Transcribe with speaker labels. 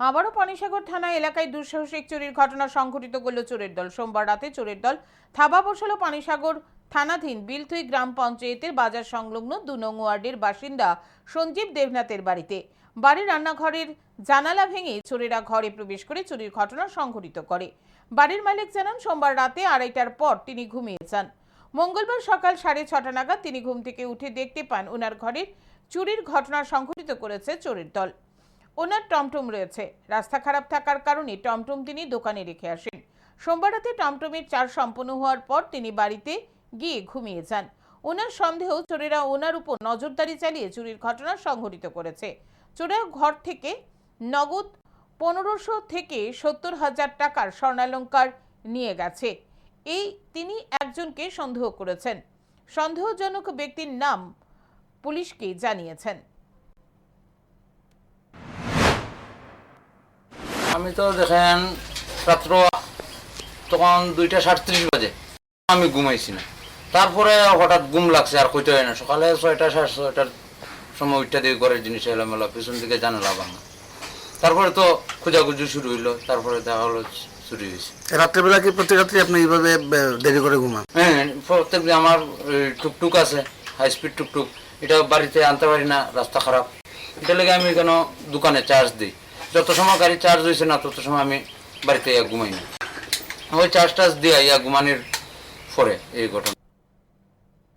Speaker 1: আবারও পানিসাগর থানা এলাকায় দুঃসাহসিক চুরির ঘটনা সংঘটিত করল চোরের দল। সোমবার রাতে চোরের দল থাবা বসালো পানিসাগর থানাধীন বিলথুই গ্রাম পঞ্চায়েতের বাজার সংলগ্ন দু নং ওয়ার্ডের বাসিন্দা সঞ্জীব দেবনাথের বাড়িতে। বাড়ির রান্নাঘরের জানালা ভেঙে চোরেরা ঘরে প্রবেশ করে চুরির ঘটনা সংঘটিত করে। বাড়ির মালিক জানান, সোমবার রাতে আড়াইটার পর তিনি ঘুমিয়ে যান। মঙ্গলবার সকাল সাড়ে ছটা নাগাদ তিনি ঘুম থেকে উঠে দেখতে পান ওনার ঘরের চুরির ঘটনা সংঘটিত করেছে চোরের দল। ওনার টমটম রয়েছে। রাস্তা খারাপ থাকার কারণে টমটম তিনি দোকানে রেখে আসেন। সোমবার রাতে টমটমের চার্জ সম্পন্ন হওয়ার পর তিনি বাড়িতে গিয়ে ঘুমিয়ে যান। ওনার সন্দেহ চোরেরা ওনার উপর নজরদারি চালিয়ে চুরির ঘটনা সংঘটিত করেছে। চোরেরা ঘর থেকে নগদ পনেরোশো থেকে সত্তর হাজার টাকার স্বর্ণালঙ্কার নিয়ে গেছে। এই তিনি একজনকে সন্দেহ করেছেন। সন্দেহজনক ব্যক্তির নাম পুলিশকে জানিয়েছেন।
Speaker 2: আমি তো দেখেন রাত্র তখন দুইটা সাতত্রিশ বাজে। আমি ঘুমাইছি না। তারপরে হঠাৎ ঘুম লাগছে আর কইতে হয় না। সকালে ছয়টা সাড়ে ছয়টার সময় উঠতে দিয়ে ঘরের জিনিস এলামেলা পিছন দিকে জানালা ভাঙা। তারপরে তো খোঁজাখুঁজি শুরু হইল তারপরে দেখা হলো চুরি হয়েছে
Speaker 3: রাত্রেবেলা কি প্রত্যেক রাত্রে আপনি এইভাবে দেরি করে ঘুমান?
Speaker 2: হ্যাঁ প্রত্যেক দিন আমার টুকটুক আছে হাই স্পিড টুকটুক। এটা বাড়িতে আনতে পারি না রাস্তা খারাপ। এটা লেগে আমি কেন দোকানে চার্জ দিই। যত সময় গাড়ি চার্জ হয়েছে না, তত সময় আমি বাড়িতে ইয়া ঘুমাই না। ওই চার্জ টার্জ দিয়ে ইয়া ঘুমানির পরে এই ঘটনা।